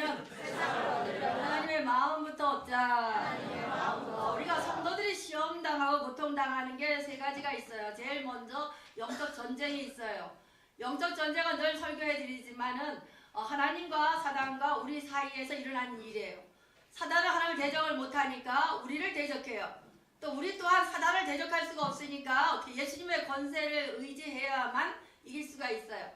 얻으려면 하나님의 마음부터 얻자. 우리가 성도들이 시험 당하고 고통 당하는 게 세 가지가 있어요. 제일 먼저 영적 전쟁이 있어요. 영적 전쟁은 늘 설교해 드리지만은 어, 하나님과 사단과 우리 사이에서 일어난 일이에요. 사단은 하나님을 대적을 못하니까 우리를 대적해요. 또 우리 또한 사단을 대적할 수가 없으니까 예수님의 권세를 의지해야만 이길 수가 있어요.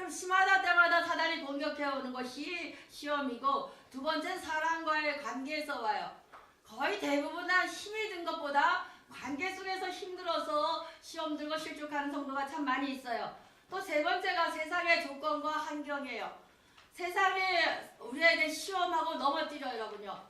그럼 심하다 때마다 사단이 공격해 오는 것이 시험이고 두 번째는 사람과의 관계에서 와요. 거의 대부분 다 힘이 든 것보다 관계 속에서 힘들어서 시험 들고 실족하는 성도가 참 많이 있어요. 또 세 번째가 세상의 조건과 환경이에요. 세상에 우리에게 시험하고 넘어뜨려요, 여러분요.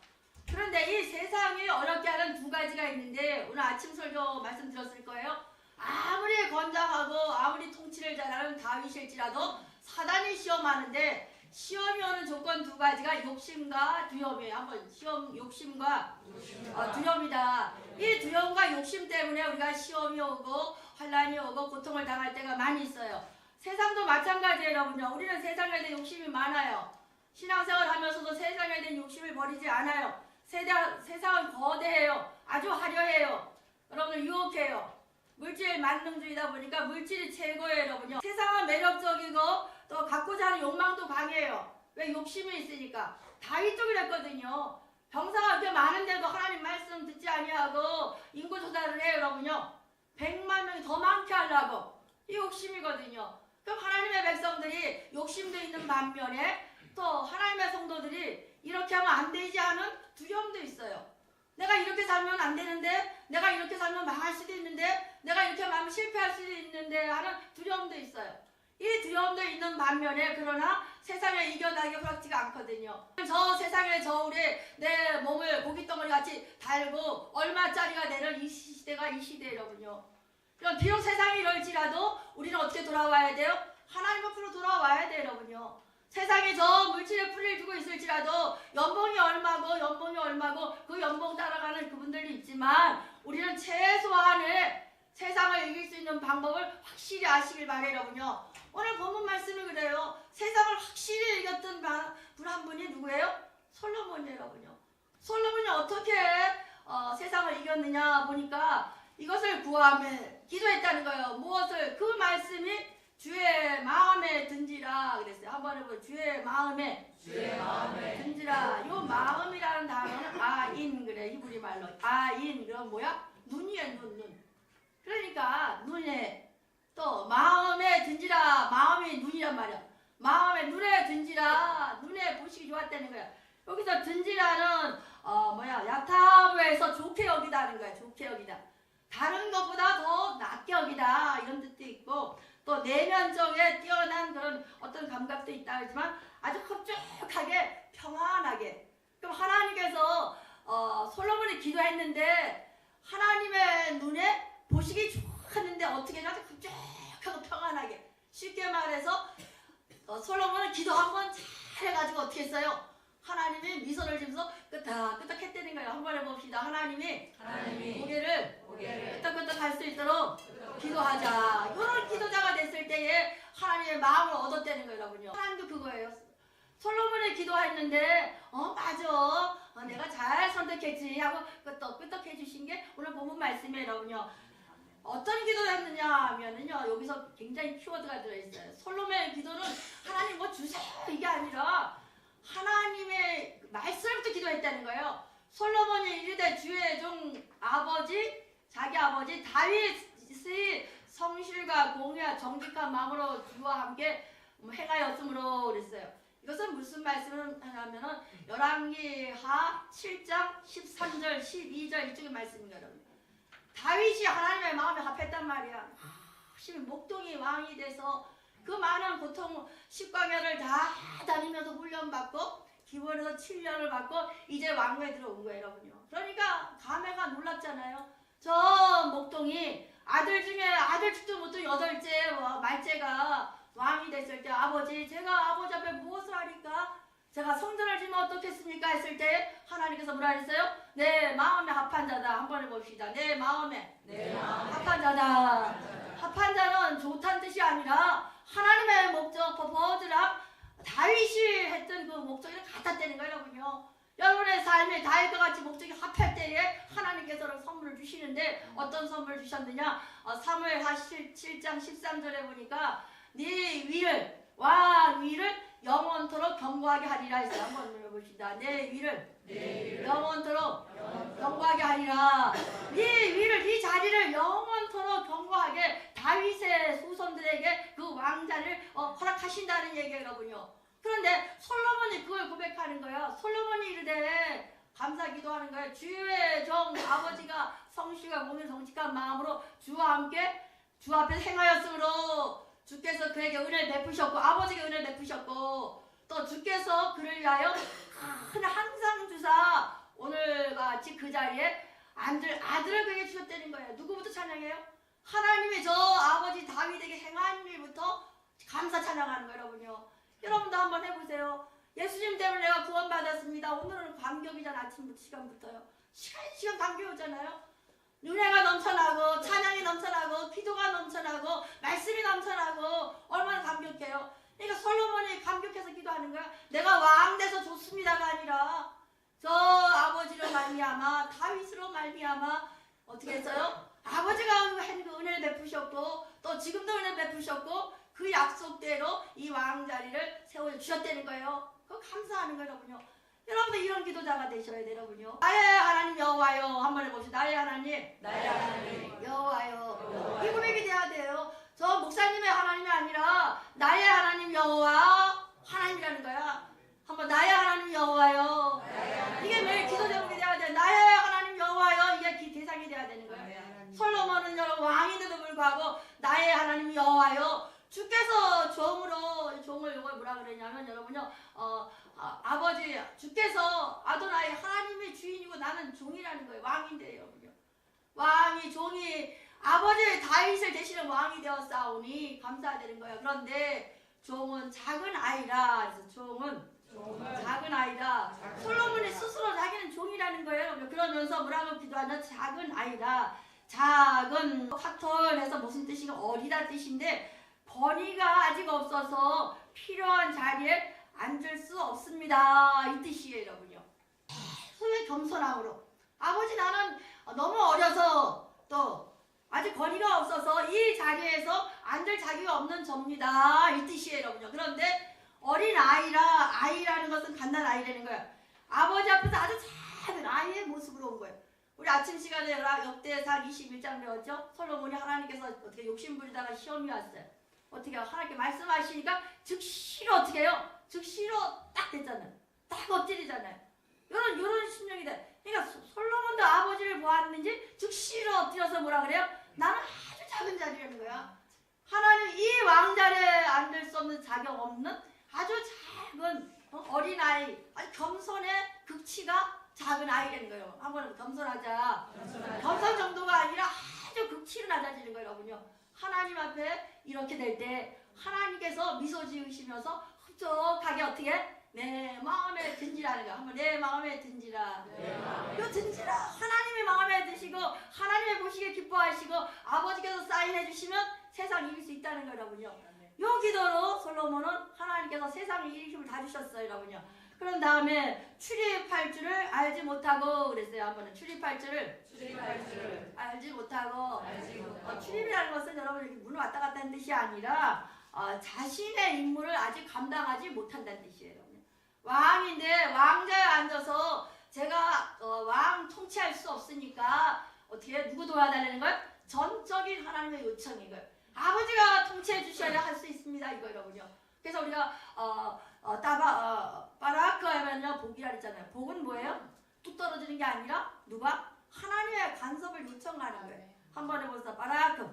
그런데 이 세상이 어렵게 하는 두 가지가 있는데 오늘 아침 설교 말씀드렸을 거예요. 아무리 건장하고 아무리 통치를 잘하는 다윗일지라도 사단이 시험하는데 시험이 오는 조건 두 가지가 욕심과 두려움이에요. 한번 시험 욕심과 어, 두려움이다. 이 두려움과 욕심 때문에 우리가 시험이 오고 환란이 오고 고통을 당할 때가 많이 있어요. 세상도 마찬가지예요, 여러분요. 우리는 세상에 대한 욕심이 많아요. 신앙생활 하면서도 세상에 대한 욕심을 버리지 않아요. 세상, 세상은 거대해요. 아주 화려해요. 여러분을 유혹해요. 물질 만능주의다 보니까 물질이 최고예요, 여러분요. 세상은 매력적이고 또 갖고자 하는 욕망도 강해요. 왜 욕심이 있으니까. 다윗도 그랬거든요. 병사가 이렇게 많은데도 하나님 말씀 듣지 아니하고 인구 조사를 해요, 여러분요. 100만 명이 더 많게 하려고. 이 욕심이거든요. 그럼 하나님의 백성들이 욕심도 있는 반면에 또 하나님의 성도들이 이렇게 하면 안 되지 않은 두려움도 있어요. 내가 이렇게 살면 안 되는데, 내가 이렇게 살면 망할 수도 있는데, 내가 이렇게 하면 실패할 수도 있는데 하는 두려움도 있어요. 이 두려움도 있는 반면에 그러나 세상에 이겨나기 허락지가 않거든요. 저 세상의 저울에 내 몸을 고깃덩어리 같이 달고 얼마짜리가 되는 이 시대가 이 시대여러분요. 그럼 비록 세상이 이럴지라도 우리는 어떻게 돌아와야 돼요? 하나님 앞으로 돌아와야 돼요, 여러분요. 세상에 저 물질에 풀을 두고 있을지라도 연봉이 얼마고 연봉이 얼마고 그 연봉 따라가는 그분들도 있지만 우리는 최소한의 세상을 이길 수 있는 방법을 확실히 아시길 여러분요. 오늘 본문 말씀이 그래요. 세상을 확실히 이겼던 분 한 분이 누구예요? 솔로몬이에요, 여러분요. 솔로몬이 어떻게 어, 세상을 이겼느냐 보니까 이것을 구함에 기도했다는 거예요. 무엇을 그 말씀이 주의 마음에 든지라 그랬어요. 한번 해보세요. 주의 마음에 주의 마음에 든지라. 요 마음이라는 단어는 아인 그래 히브리 말로 아인 그럼 뭐야? 눈이에요 눈 눈. 그러니까 눈에 또 마음에 든지라 마음이 눈이란 말이야. 마음에 눈에 든지라 눈에 보시기 좋았다는 거야. 여기서 든지라는 어 뭐야 야타브에서 좋게 여기다는 거야. 좋게 여기다. 다른 것보다 더 낫게 여기다 이런 뜻도 있고 또 내면적에 뛰어난 그런 어떤 감각도 있다 하지만 아주 흡족하게 평안하게. 그럼 하나님께서 어, 솔로몬이 기도했는데 하나님의 눈에 보시기 좋았는데 어떻게 아주 흡족하고 평안하게. 쉽게 말해서 어, 솔로몬은 기도 한번 잘해가지고 어떻게 했어요? 하나님이 미소를 지면서 끄덕끄덕 했다는 거예요. 한번 해봅시다. 하나님이 하나님이 고개를 고개를 끄덕끄덕 할 수 있도록 기도하자. 이런 기도자가 됐을 때에 하나님의 마음을 얻었다는 거예요, 여러분요. 하나님도 그거예요. 솔로몬이 기도했는데, 어, 맞아. 어, 내가 잘 선택했지. 하고 끄덕끄덕 해주신 게 오늘 본문 여러분요. 어떤 기도를 했느냐 하면은요, 여기서 굉장히 키워드가 들어있어요. 솔로몬의 기도는 하나님 뭐 주세요. 이게 아니라 하나님의 말씀부터 기도했다는 거예요. 솔로몬이 이르되 주의 종 아버지 자기 아버지 다윗이 성실과 공의와 정직한 마음으로 주와 함께 행하였으므로 그랬어요. 이것은 무슨 말씀을 하냐면은 열왕기하 7장 13절 12절 이쪽의 말씀입니다, 여러분. 다윗이 하나님의 마음에 합했단 말이야. 열심히 목동이 왕이 돼서 그 많은 고통 십광야를 다 다니면서 훈련받고 기본에서 7년을 받고 이제 왕궁에 들어온 거예요, 여러분요. 그러니까 가메가 놀랍잖아요. 저 목동이 아들 중에 아들 축도 못해 여덟째 어, 말째가 왕이 됐을 때 아버지 제가 아버지 앞에 무엇을 하니까? 제가 성전을 지면 어떻겠습니까? 했을 때 하나님께서 뭐라 했어요? 내 마음에 합한 자다. 한번 해봅시다. 내 마음에. 내 마음에. 합한 자다. 합한 자는 좋다는 뜻이 아니라 하나님의 목적 퍼포즈랑 다윗이 했던 그 목적이랑 같았다는 거예요 여러분요 여러분의 삶에 다윗과 같이 목적이 합할 때에 하나님께서는 선물을 주시는데 어떤 선물을 주셨느냐? 어, 사무엘 하 7장 13절에 보니까 네 위를 왕 위를 영원토록 경고하게 하리라 했어요. 한번 읽어봅시다. 내 위를 영원토록 경고하게 하리라. 네 위를 네 자리를 영원토록 경고하게 다윗의 후손들에게 그 왕자를 어, 허락하신다는 얘기거든요. 그런데 솔로몬이 그걸 고백하는 거야. 솔로몬이 이르되 감사 기도하는 거야. 주의 종 아버지가 성실과 몸을 정직한 마음으로 주와 함께 주 앞에 행하였으므로 주께서 그에게 은혜를 베푸셨고 아버지가 은혜를 베푸셨고 또 주께서 그를 위하여 큰 항상 주사 오늘 같이 그 자리에 아들, 아들을 그에게 주셨다는 거예요. 누구부터 찬양해요? 하나님이 저 아버지 다윗에게 행한 일부터 감사 찬양하는 거예요, 여러분요. 여러분도 한번 해보세요. 예수님 때문에 내가 구원받았습니다. 오늘은 감격이잖아, 아침부터 시간부터요. 시간, 시간 감격이 오잖아요. 은혜가 넘쳐나고, 찬양이 넘쳐나고, 기도가 넘쳐나고, 말씀이 넘쳐나고, 얼마나 감격해요. 그러니까 솔로몬이 감격해서 기도하는 거야. 내가 왕 돼서 좋습니다가 아니라, 저 아버지로 말미암아 다윗으로 말미암아 어떻게 했어요? 아버지가 한그 은혜를 베푸셨고 또 지금도 은혜 베푸셨고 그 약속대로 이 왕 자리를 세워 주셨다는 거예요. 그거 감사하는 여러분요. 여러분도 이런 기도자가 되셔야 돼요, 여러분요. 나의 하나님 여호와요. 한번 해봅시다. 나의 하나님 나의 하나님 여호와요. 이 고백이 돼야 돼요. 저 목사님의 하나님이 아니라 나의 하나님 여호와 하나님이라는 거야. 한번 나의 하나님 여호와요. 이게 매일 기도 제목이 돼야 돼. 나의 하나님 여호와요. 이게 기- 대상이 돼야 되는 거예요. 솔로몬은 여러분 왕인데도 불구하고 나의 하나님 여호와요. 주께서 종으로 종을 이걸 뭐라 그러냐면 여러분요. 어, 아, 버지 주께서 아도나이 하나님의 주인이고 나는 종이라는 거예요. 왕인데 여러분요. 왕이 종이 아버지 다윗을 대신해 왕이 되었사오니 감사되는 거예요. 그런데 종은 작은 아이라 그래서 종은 작은 아이다. 솔로몬이 스스로 자기는 종이라는 거예요. 그러면서 뭐라고 기도하냐? 작은 아이다. 작은 카톨에서 무슨 뜻이가 어리다 뜻인데 권위가 아직 없어서 필요한 자리에 앉을 수 없습니다. 이 뜻이에요, 여러분요. 소의 겸손함으로 아버지 나는 너무 어려서 또 아직 권위가 없어서 이 자리에서 앉을 자격이 없는 접니다. 이 뜻이에요, 여러분요. 그런데 어린 아이라 아이라는 것은 갓난 아이라는 거예요. 아버지 앞에서 아주 작은 아이의 모습으로 온 거예요. 우리 아침 시간에 라- 역대상 21장 배웠죠? 솔로몬이 하나님께서 어떻게 욕심 부리다가 시험이 왔어요. 어떻게 하나님께 말씀하시니까 즉시로 어떻게 해요? 즉시로 딱 됐잖아요. 딱 엎드리잖아요. 이런 이런 심령이 돼. 그러니까 소- 솔로몬도 아버지를 보았는지 즉시로 엎드려서 뭐라 그래요? 나는 아주 작은 자리라는 거야. 하나님 이 왕자리에 앉을 수 없는 자격 없는 아주 작은 어, 어린아이 아주 겸손의 극치가 작은 아이라는 거예요. 한번 겸손하자. 겸손 정도가 아니라 아주 극치로 낮아지는 거예요, 여러분요. 하나님 앞에 이렇게 될 때 하나님께서 미소 지으시면서 흡족하게 어떻게 내 마음에 든지라는 거. 한번 내 마음에 든지라. 이거 든지라. 하나님의 마음에 드시고 하나님의 보시기에 기뻐하시고 아버지께서 사인해 주시면 세상 이길 수 있다는 거 여러분요. 요 기도로 솔로몬은 하나님께서 세상을 이길 힘을 다 주셨어요, 여러분요. 그런 다음에 출입할 줄을 알지 못하고 그랬어요. 한번은 출입할 줄을 출입할 줄을 알지 못하고 알지 못하고 어, 출입이라는 것은 여러분 이렇게 문을 왔다 갔다 하는 뜻이 아니라 어, 자신의 임무를 아직 감당하지 못한다는 뜻이에요. 왕인데 왕자에 앉아서 제가 어, 왕 통치할 수 없으니까 어떻게 누구 도와달라는 거예요? 전적인 하나님의 요청인 거예요. 아버지가 통치해 주셔야 할 수 있습니다. 이거 여러분요. 그래서 우리가 어, 어, 따바 어, 바라크 하면요 복이라 그랬잖아요. 복은 뭐예요? 뚝 떨어지는 게 아니라 누가 하나님의 간섭을 요청하는 거예요. 한번 해보세요. 바라크.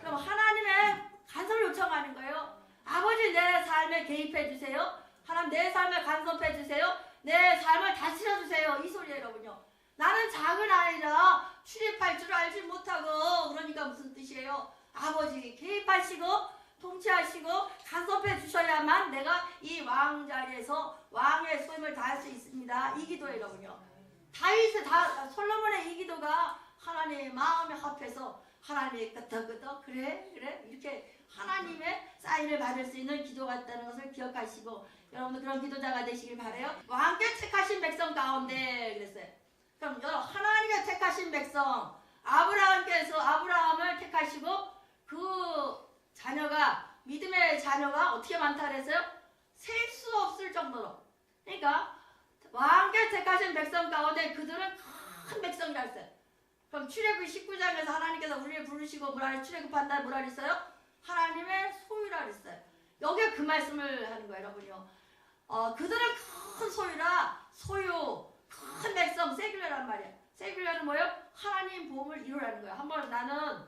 그럼 하나님의 간섭을 요청하는 거예요. 아버지 내 삶에 개입해 주세요. 하나님 내 삶에 간섭해 주세요. 내 삶을 다스려 주세요. 이 소리예요, 여러분요. 나는 작은 아이라 출입할 줄 알지 못하고 그러니까 무슨 뜻이에요? 아버지 개입하시고 통치하시고 간섭해 주셔야만 내가 이 왕 자리에서 왕의 소임을 다할 수 있습니다. 이 여러분요. 다윗의 다 솔로몬의 이 기도가 하나님의 마음에 합해서 하나님의 끄덕끄덕 그래 그래 이렇게 하나님의 사인을 받을 수 있는 기도 같다는 것을 기억하시고 여러분도 그런 기도자가 되시길 바래요. 왕께 택하신 백성 가운데 그랬어요. 그럼 여러분 하나님의 택하신 백성 아브라함께서 아브라함을 택하시고 그 자녀가 믿음의 자녀가 어떻게 많다 그랬어요? 셀 수 없을 정도로. 그러니까 왕께 택하신 백성 가운데 그들은 큰 백성이라 했어요. 그럼 출애굽 19장에서 하나님께서 우리를 부르시고 뭐라 출애굽한다 뭐라 그랬어요? 하나님의 소유라 그랬어요. 여기에 그 말씀을 하는 거예요, 여러분요. 어, 그들은 큰 소유라 소유, 큰 백성, 세길러란 말이야. 세길러는 뭐예요? 하나님 보험을 이루라는 거야. 한번 나는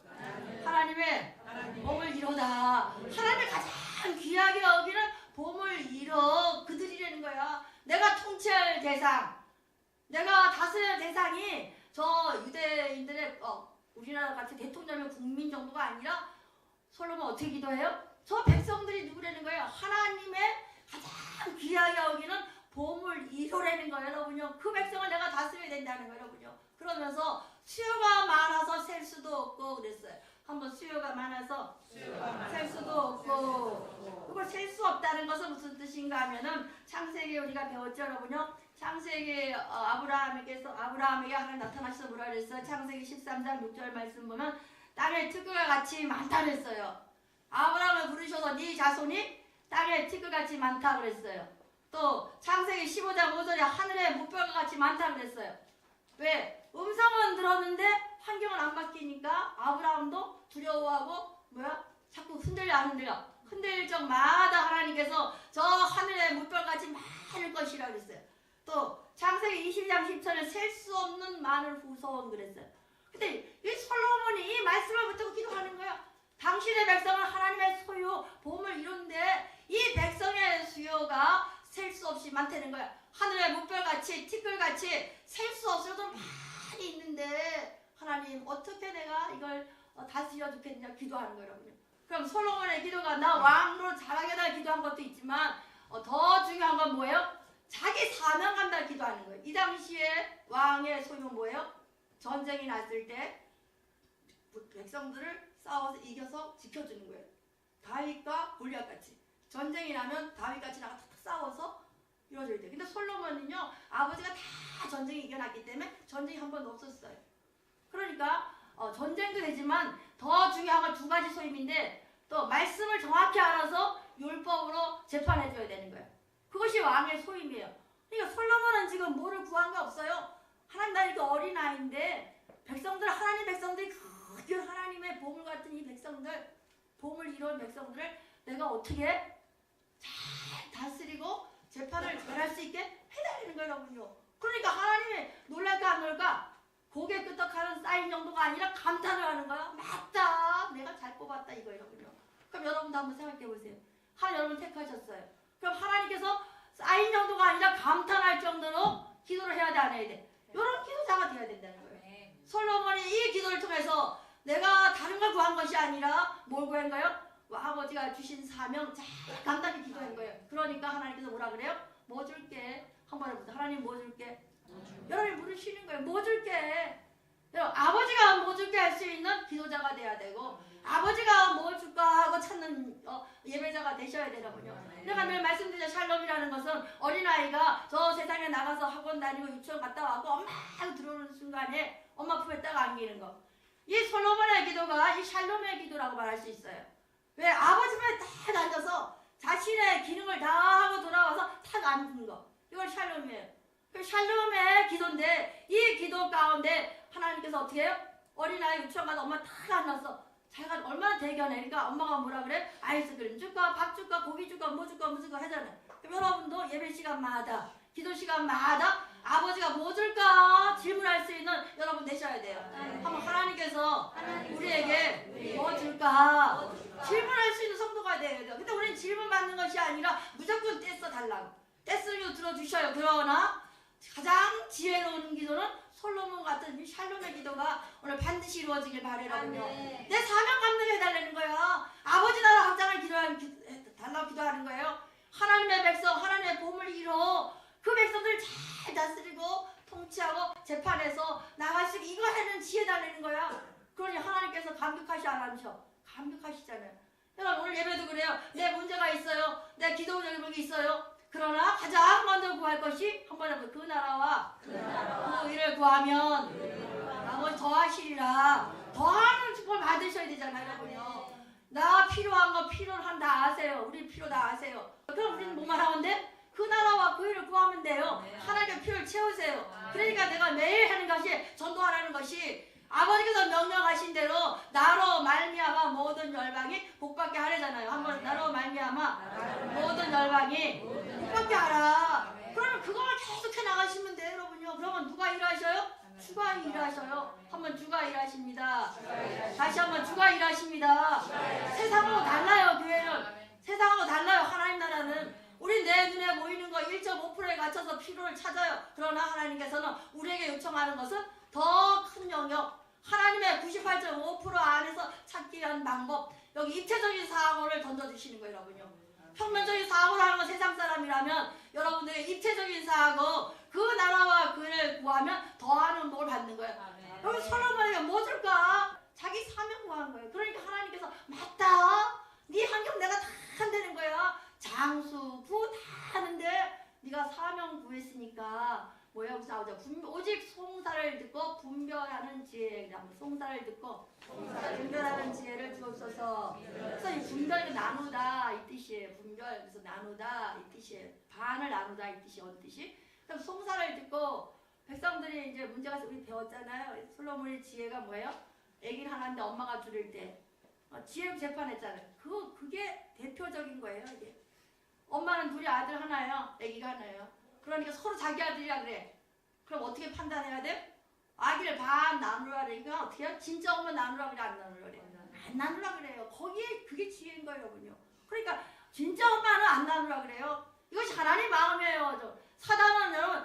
하나님의 보험을 이루다. 하나님의 가장 귀하게 여기는 보험을 이뤄 그들이라는 거야. 내가 통치할 대상, 내가 다스릴 대상이 저 유대인들의 어, 우리나라 같이 대통령의 국민 정도가 아니라 솔로몬 어떻게 기도해요? 저 백성들이 누구라는 거예요? 하나님의 가장 귀하게 여기는 보험을 이루라는 거예요, 여러분요. 그 백성을 내가 된다는 여러분요. 그러면서 수요가 많아서 셀 수도 없고 그랬어요. 한번 수요가 많아서 셀 수도 없고. 그걸 셀 수 없다는 것은 무슨 뜻인가 하면은 창세기 우리가 배웠죠 여러분요? 창세기 어, 아브라함에게서 아브라함에게 하나님 나타나셔서 뭐라 그랬어요? 창세기 13장 6절 말씀 보면 땅에 티끌과 같이 많다 그랬어요. 아브라함을 부르셔서 네 자손이 땅에 티끌같이 많다 그랬어요. 또 창세기 15장 5절에 하늘에 무별과 같이 많다 그랬어요 왜 음성은 들었는데 환경은 안 바뀌니까 아브라함도 두려워하고 뭐야 자꾸 흔들려 안 흔들려 흔들릴 적마다 하나님께서 저 하늘의 물결같이 많을 것이라 그랬어요. 또 창세기 20장 10절에 셀 수 없는 많은 후손 그랬어요. 근데 이 솔로몬이 이 말씀을 붙들고 기도하는 거예요. 당신의 백성은 하나님의 소유 보험을 이루는데 이 백성의 수요가 셀 수 없이 많다는 거야. 하늘의 물결같이 티끌같이 셀 수 없을 정도로 많이 있는데 하나님 어떻게 내가 이걸 어, 다스려 주겠냐 기도하는. 여러분요. 그럼 솔로몬의 기도가 나 왕으로 자라게 달 기도한 것도 있지만 어, 더 중요한 건 뭐예요? 자기 사명 감 달 기도하는 거예요. 이 당시에 왕의 소유는 뭐예요? 전쟁이 났을 때 백성들을 싸워서 이겨서 지켜주는 거예요. 다윗과 골리앗 같이 전쟁이 나면 다윗 같이 나가 탁 싸워서 이루어져야 돼. 근데 솔로몬은요 아버지가 다 전쟁에 이겨놨기 때문에 전쟁이 한 번도 없었어요. 그러니까 어, 전쟁도 되지만 더 중요한 건 두 가지 소임인데 또 말씀을 정확히 알아서 율법으로 재판해줘야 되는 거예요. 그것이 왕의 소임이에요. 그러니까 솔로몬은 지금 뭐를 구한 거 없어요. 하나님 나 이렇게 어린 아이인데 백성들 하나님 백성들이 그 하나님의 보물 같은 이 백성들 보물 이룬 백성들을 내가 어떻게 잘 다스리고 재판을 잘할 수 있게 해달라는 거예요, 여러분요. 그러니까 하나님이 놀랄까 안 놀까? 고개 사인 정도가 아니라 감탄을 하는 거야. 맞다. 내가 잘 뽑았다 이거 여러분요. 그럼 여러분도 한번 생각해 보세요. 하나님 여러분 택하셨어요. 그럼 하나님께서 사인 정도가 아니라 감탄할 정도로 기도를 해야 돼, 안 해야 돼? 이런 기도자가 돼야 된다는 거예요. 솔로몬이 이 기도를 통해서 내가 다른 걸 구한 것이 아니라 뭘 구한 거예요? 와, 아버지가 주신 사명 잘 간단히 기도한 거예요. 그러니까 하나님께서 뭐라 그래요? 뭐 줄게. 한번 해보세요. 하나님 뭐 줄게? 여러분이 물으시는 거예요. 뭐 줄게? 여러분, 아버지가 뭐 줄게 할 수 있는 기도자가 돼야 되고 아버지가 뭐 줄까 하고 찾는 어, 예배자가 되셔야 되더군요. 내가 늘 말씀드린 샬롬이라는 것은 어린아이가 저 세상에 나가서 학원 다니고 유치원 갔다 와고 엄마 하고 들어오는 순간에 엄마 품에 딱 안기는 거. 이 솔로몬의 기도가 이 샬롬의 기도라고 말할 수 있어요. 왜 아버지 품에 딱 앉아서 자신의 기능을 다 하고 돌아와서 탁 앉는 거. 이걸 샬롬이에요. 그 샬롬의 기도인데 이 기도 가운데 하나님께서 어떻게 해요? 어린아이 유치원 가서 엄마 탁 앉아서 자기가 얼마나 대견해. 그러니까 엄마가 뭐라 그래? 아이스크림 줄까? 밥 줄까? 고기 줄까? 뭐 줄까? 뭐 줄까? 하잖아요. 그럼 여러분도 예배 시간마다 기도 시간마다 아버지가 뭐 줄까? 질문할 수 있는 여러분 되셔야 돼요. 한번 하나님께서 우리에게 뭐 줄까? 질문할 수 있는 성도가 돼야 돼요. 근데 우리는 질문 받는 것이 아니라 무조건 떼써 달라고. 떼쓰기로 들어주셔요. 그러나 가장 지혜로운 기도는 솔로몬 같은 이 샬롬의 기도가 오늘 반드시 이루어지길 바라라군요. 내 사명 감당해달라는 거야. 아버지 나라 확장을 기도하는 기, 달라고 기도하는 거예요. 하나님의 백성, 하나님의 보물 이뤄 그 백성들 잘 다스리고 통치하고 재판해서 나갈 수 이거 하는 지혜 달라는 거야. 그러니 하나님께서 감격하시 안 하셔. 감격하시잖아요. 여러분 오늘 예배도 그래요. 내 문제가 있어요. 내 기도 제목이 있어요. 그러나 가장 먼저 구할 것이 한 번에 그 나라와 그 일을 구하면 나머지 더하시리라. 더하는 축복을 받으셔야 되잖아요, 여러분요. 나 필요한 거 필요한 다 아세요. 우리 필요 다 아세요. 그럼 우리는 뭐만 하면 돼? 그 나라와 그 일을 구하면 돼요. 하나님의 필요를 채우세요. 그러니까 내가 매일 하는 것이 전도하라는 것이 아버지께서 명령하신 대로 나로 말미암아 모든 열방이 복받게 하래잖아요. 한번 나로 말미암아 모든 열방이 복받게 하라. 그러면 그걸 계속해 나가시면 돼요, 여러분요. 그러면 누가 일하셔요? 주가 일하셔요. 한번 주가 일하십니다. 다시 한번 주가 일하십니다. 세상하고 달라요, 교회는. 세상하고 달라요, 하나님 나라는. 우리 내 눈에 보이는 거 1.5%에 갇혀서 필요를 찾아요. 그러나 하나님께서는 우리에게 요청하는 것은 더 큰 영역, 하나님의 98.5% 안에서 찾기 위한 방법, 여기 입체적인 사항을 던져주시는 거예요, 여러분요. 평면적인 사항을 하는 건 세상 사람이라면 여러분들의 입체적인 사항을 그 나라와 그를 구하면 더하는 복을 받는 거예요. 여기 솔로몬에게 뭐 줄까? 자기 사명 구한 거예요. 그러니까 하나님께서 맞다. 네 환경 내가 다 한다는 거야. 장수, 부 네가 사명 구했으니까 뭐야 나오죠. 분- 오직 송사를 듣고 분별하는 지혜. 한번 송사를 듣고 분별하는 지혜를 주옵소서. 그래서 이 분별 나누다 이 뜻이에요. 분별 그래서 나누다 이 뜻이에요. 반을 나누다 이 뜻이 어떤 뜻이? 그럼 송사를 듣고 백성들이 이제 문제가 우리 배웠잖아요. 솔로몬의 지혜가 뭐예요? 애기를 하나인데 엄마가 줄일 때 어, 지혜 재판했잖아요. 그 그게 대표적인 거예요. 이게 엄마는 둘이 아들 하나예요. 애기가 하나예요. 그러니까 서로 자기 아들이라 그래. 그럼 어떻게 판단해야 돼? 아기를 반 나누라 그러니까 어떻게 해요? 진짜 엄마 나누라 그래 안 나누라 그래? 안 나누라 그래요. 거기에 그게 지혜인 거예요, 여러분요. 그러니까 진짜 엄마는 안 나누라 그래요. 이것이 하나님 마음이에요. 저 사단은 여러분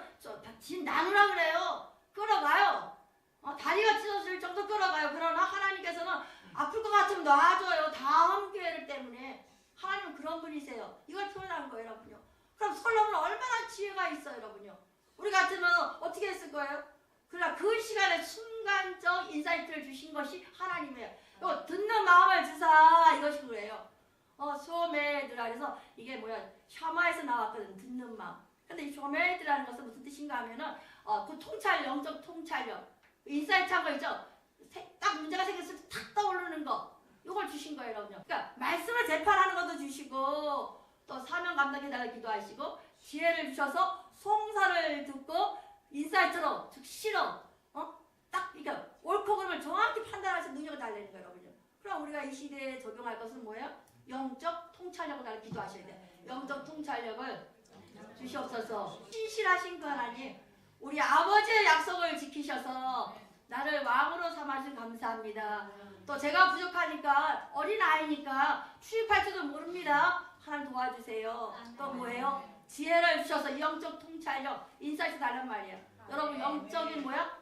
나누라 그래요. 끌어가요. 어, 다리가 찢어질 정도 끌어가요. 그러나 하나님께서는 아플 것 같으면 놔줘요. 다음 기회를 때문에 하나님은 그런 분이세요. 이걸 표현한 거예요, 여러분요. 그럼 솔로몬은 얼마나 지혜가 있어요, 여러분요. 우리 같으면 어떻게 했을 거예요? 그러나 그 시간에 순간적 인사이트를 주신 것이 하나님이에요. 이거 듣는 마음을 주사 이것이 그래요. 어, 소매드라 그래서 이게 뭐야 샤마에서 나왔거든 듣는 마음. 근데 이 소매드라는 것은 무슨 뜻인가 하면은 어, 그 통찰 영적 통찰력 인사이트 한거 있죠. 세- 딱 문제가 생겼을 때 탁 떠오르는 거 이걸 주신 거예요, 여러분요. 그러니까 말씀을 재판하는 것도 주시고 또 사명 감당해달라 기도하시고 지혜를 주셔서 송사를 듣고 인사이트로 즉시로 어? 딱 이게 옳고 그름을 정확히 판단하시는 능력을 달래는 거예요, 여러분요. 그럼 우리가 이 시대에 적용할 것은 뭐예요? 영적 통찰력을 달라 기도하셔야 돼요. 영적 통찰력을 주시옵소서. 신실하신 그 하나님, 우리 아버지의 약속을 지키셔서 나를 왕으로 삼아주신 감사합니다. 또 제가 부족하니까 어린 아이니까 출입할지도 모릅니다. 하나님 도와주세요. 또 뭐예요? 지혜를 주셔서 영적 통찰력, 인사이트 달란 말이에요. 여러분 영적인 뭐야?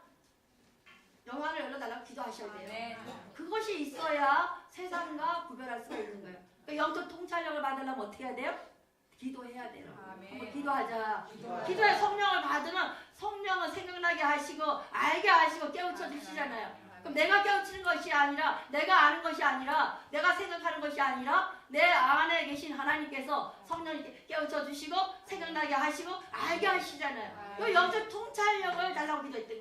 영안을 열어달라고 기도하셔야 돼요. 그것이 있어야 세상과 구별할 수가 있는 거예요. 그러니까 영적 통찰력을 받으려면 어떻게 해야 돼요? 기도해야 돼요. 한번 기도하자. 기도에 성령을 받으면 성령은 생각나게 하시고 알게 하시고 깨우쳐 주시잖아요. 그럼 내가 깨우치는 것이 아니라 내가 아는 것이 아니라 내가 생각하는 것이 아니라 내 안에 계신 하나님께서 성령이 깨우쳐 주시고 생각나게 하시고 알게 하시잖아요. 이 영적 통찰력을 달라고 기도했던.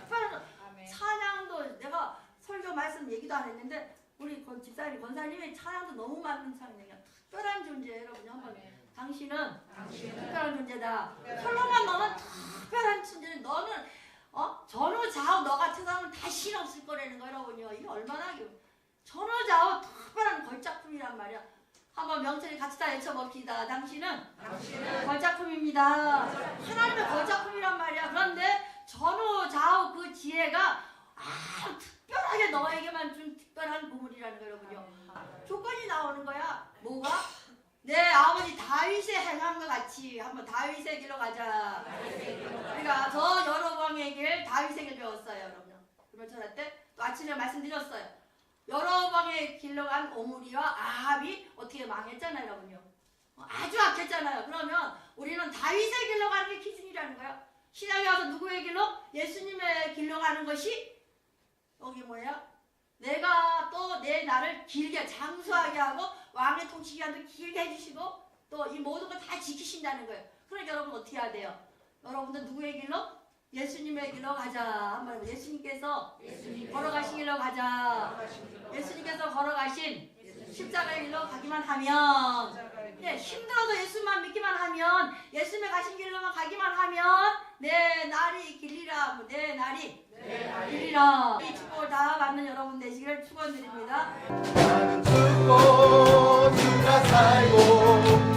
특별한 찬양도 내가 설교 말씀 얘기도 안 했는데 우리 권 집사님 권사님의 찬양도 너무 많은 찬양이야. 특별한 존재 여러분 한번 당신은 특별한 존재다. 솔로몬 너는 특별한 존재. 너는 어 전후 좌우 너 같은 사람은 다시는 없을 거라는 거 여러분요. 이게 얼마나 기- 전후 좌우 특별한 걸작품이란 말이야. 한번 명철이 같이 다 외쳐봅시다. 당신은 걸작품입니다. 하나님의 걸작품이란 말이야. 그런데 전후 좌우 그 지혜가 아주 특별하게 너에게만 준 특별한 보물이라는 거 여러분요. 조건이 나오는 거야. 뭐가? 내 아버지 다윗의 것 같이 한번 다윗의 길로 가자. 우리가 저 여로방의 길 다윗의 길 배웠어요, 여러분. 그러면 저럴 때또 아침에 말씀드렸어요. 여로방의 길로 간 오므리와 아합이 어떻게 망했잖아요, 여러분요. 어, 아주 악했잖아요. 그러면 우리는 다윗의 길로 가는 게 기준이라는 거예요. 신앙에 와서 누구의 길로? 예수님의 길로 가는 것이 여기 뭐예요? 내가 또 내 나를 길게 장수하게 하고 왕의 통치 기간도 길게 해주시고 또 이 모든 걸 다 지키신다는 거예요. 그러니까 여러분 어떻게 해야 돼요? 여러분들 누구의 길로? 예수님의 길로 가자. 한번 해보세요. 예수님께서 걸어가신 길로 가자. 예수님께서 걸어가신 십자가의 길로 가기만 하면. 예, 힘들어도 예수만 믿기만 하면 예수님의 가신 길로만 가기만 하면 내 날이 길리라. 내 날이 길리라. 이 축복을 다 받는 여러분 되시기를 축원드립니다. 나는 죽고 누가 살고